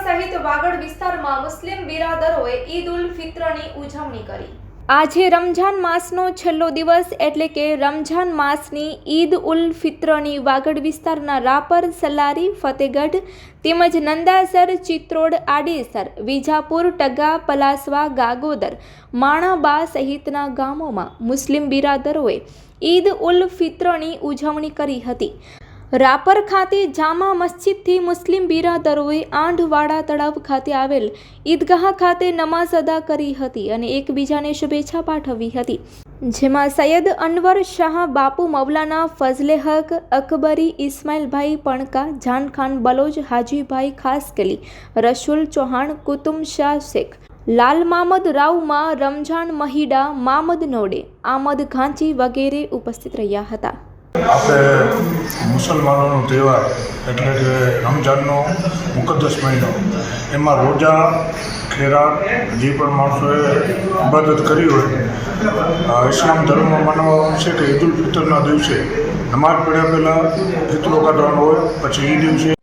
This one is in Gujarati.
વાગડ વિસ્તારમાં મુસ્લિમ બિરાદરોએ ઈદ ઉલ ફિત્રની ઉજવણી કરી. આજે રમઝાન માસનો છેલ્લો દિવસ એટલે કે રમઝાન માસની ઈદ ઉલ ફિત્રની વાગડ વિસ્તારના રાપર, સલારી, ફતેગઢ તેમજ નંદાસર, ચિત્રોડ, આડેસર, વિજાપુર, ટગા, પલાસવા, ગાગોદર, માણાબા સહિતના ગામોમાં મુસ્લિમ બિરાદરોએ ઈદ ઉલ ફિત્રની ઉજવણી કરી હતી. રાપર ખાતે જામા મસ્જિદથી મુસ્લિમ બિરાદરોએ આંઢવાડા તળાવ ખાતે આવેલ ઈદગાહ ખાતે નમાઝ અદા કરી હતી અને એકબીજાને શુભેચ્છા પાઠવી હતી. જેમાં સૈયદ અનવર શાહ, બાપુ મૌલાના ફઝલે હક, અકબરી ઇસ્માઇલભાઈ પણકા, જાનખાન બલોજ હાજીભાઈ ખાસકેલી, રસુલ ચૌહાણ, કુતુમ શાહ શેખ, લાલ મામદ રાવમાં રમઝાન મહિડા, મામદ નોડે, આમદ ઘાંચી વગેરે ઉપસ્થિત રહ્યા હતા. આપણે મુસલમાનોનો તહેવાર એટલે કે રમઝાનનો મુકદ્દસ મહિનો, એમાં રોજા, ખેરાત, જે પણ માણસોએ ઇબાદત કરી હોય ઇસ્લામ ધર્મમાં માનવામાં છે કે ઈદ ઉલ ફિતરના દિવસે નમાઝ પડ્યા પહેલાં ફિતરો કાઢવાનો હોય, પછી એ દિવસે